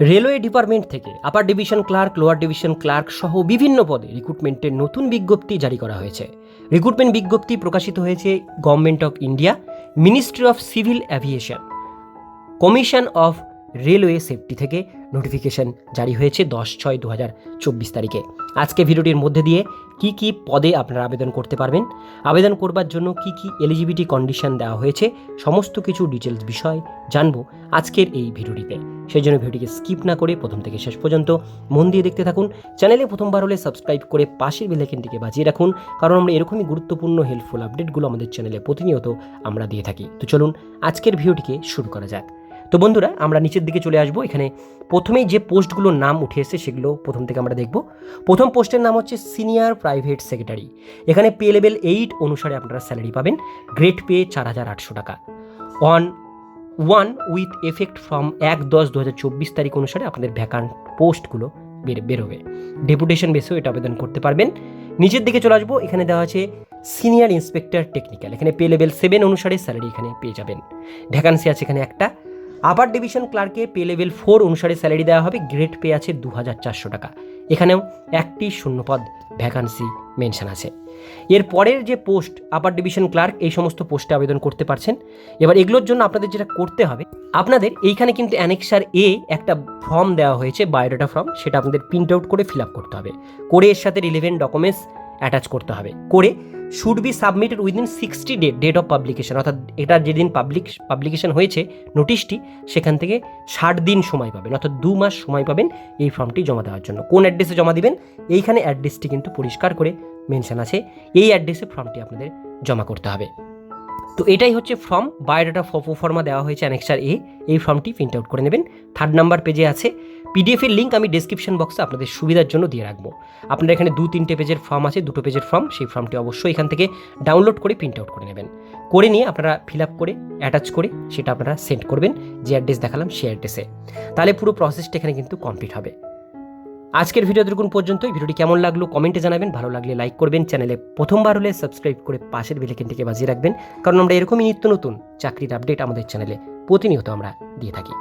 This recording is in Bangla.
রেলওয়ে ডিপার্টমেন্ট থেকে upper division clerk, lower division clerk সহ বিভিন্ন পদে রিক্রুটমেন্টের নতুন বিজ্ঞপ্তি জারি করা হয়েছে। রিক্রুটমেন্ট বিজ্ঞপ্তি প্রকাশিত হয়েছে government of India ministry of civil aviation commission of railway safety থেকে নোটিফিকেশন জারি হয়েছে দশ ছয় দু হাজার চব্বিশ তারিখে। আজকে ভিডিওটির মধ্যে দিয়ে কি কি পদে আপনারা আবেদন করতে পারবেন, আবেদন করবার জন্য কি কি এলিজিবিলিটি কন্ডিশন দেওয়া হয়েছে, সমস্ত কিছু ডিটেলস বিষয় জানব আজকের এই ভিডিওটিতে। সেই জন্য ভিডিওটিকে স্কিপ না করে প্রথম থেকে শেষ পর্যন্ত মন দিয়ে দেখতে থাকুন। চ্যানেলে প্রথমবার হলে সাবস্ক্রাইব করে পাশের বেলাইকেনটিকে বাজিয়ে রাখুন, কারণ আমরা এরকমই গুরুত্বপূর্ণ হেল্পফুল আপডেটগুলো আমাদের চ্যানেলে প্রতিনিয়ত আমরা দিয়ে থাকি। তো চলুন আজকের ভিডিওটিকে শুরু করা যাক। তো বন্ধুরা, আমরা নিচের দিকে চলে আসব। এখানে প্রথমেই যে পোস্টগুলোর নাম উঠে এসেছে সেগুলো প্রথম থেকে আমরা দেখব। প্রথম পোস্টের নাম হচ্ছে সিনিয়র প্রাইভেট সেক্রেটারি। এখানে পে লেভেল এইট অনুসারে আপনারা স্যালারি পাবেন। গ্রেড পে চার হাজার আটশো টাকা। On one with effect from এক দশ দু হাজার চব্বিশ তারিখ অনুসারে আপনাদের ভ্যাকান্ট পোস্টগুলো বের বেরোবে। ডেপুটেশন বেসেও এটা আবেদন করতে পারবেন। নিচের দিকে চলে আসব। এখানে দেওয়া আছে সিনিয়র ইন্সপেক্টর টেকনিক্যাল এখানে পে লেভেল সেভেন অনুসারে স্যালারি এখানে পেয়ে যাবেন। ভ্যাকান্সি আছে এখানে একটা। আপার ডিভিশন ক্লার্কে পে লেভেল ফোর অনুসারে স্যালারি দেওয়া হবে। গ্রেড পে আছে দু হাজার চারশো টাকা। এখানেও একটি শূন্যপদ ভ্যাকান্সি মেনশন আছে। এর পরের যে পোস্ট আপার ডিভিশন ক্লার্ক এই সমস্ত পোস্টে আবেদন করতে পারছেন। এবার এগুলোর জন্য আপনাদের যেটা করতে হবে, আপনাদের এইখানে কিন্তু অ্যানেক্সার এ একটা ফর্ম দেওয়া হয়েছে বায়োডাটা ফর্ম সেটা আপনাদের প্রিন্ট আউট করে ফিল আপ করতে হবে। করে এর সাথে রিলেভেন্ট ডকুমেন্টস অ্যাটাচ করতে হবে। করে should be submitted within sixty day date of publication অর্থাৎ এটা যেদিন পাবলিক পাবলিকেশন হয়েছে নোটিশটি সেখান থেকে ষাট দিন সময় পাবেন, অর্থাৎ দু মাস সময় পাবেন এই ফর্মটি জমা দেওয়ার জন্য। কোন অ্যাড্রেসে জমা দেবেন? এইখানে অ্যাড্রেসটি কিন্তু পরিষ্কার করে মেনশন আছে, এই অ্যাড্রেসে ফর্মটি আপনাদের জমা করতে হবে। তো এটাই হচ্ছে ফর্ম বায়োডাটা ফপো ফর্মা দেওয়া হয়েছে অ্যানেক্সার এ এই ফর্মটি প্রিন্ট আউট করে নেবেন। থার্ড নাম্বার পেজে আছে। পিডিএফ এর লিঙ্ক আমি ডেসক্রিপশন বক্সে আপনাদের সুবিধার জন্য দিয়ে রাখব। আপনার এখানে দু, তিনটে পেজের ফর্ম আছে, দুটো পেজের ফর্ম সেই ফর্মটি অবশ্যই এখান থেকে ডাউনলোড করে প্রিন্ট আউট করে নেবেন। করে নিয়ে আপনারা ফিল আপ করে অ্যাটাচ করে, সেটা আপনারা সেন্ড করবেন। যে অ্যাড্রেস দেখালাম, সেই অ্যাড্রেসে তাহলে পুরো প্রসেসটা এখানে কিন্তু কমপ্লিট হবে। আজকের ভিডিও দেখুন পর্যন্তই। ভিডিওটি কেমন লাগল কমেন্টে জানাবেন। ভালো লাগলে লাইক করবেন। চ্যানেলে প্রথমবার হলে সাবস্ক্রাইব করে পাশের বেলেকেনটিকে বাজিয়ে রাখবেন। কারণ আমরা এরকমই নিত্য নতুন চাকরির আপডেট আমাদের চ্যানেলে প্রতিনিয়ত আমরা দিয়ে থাকি।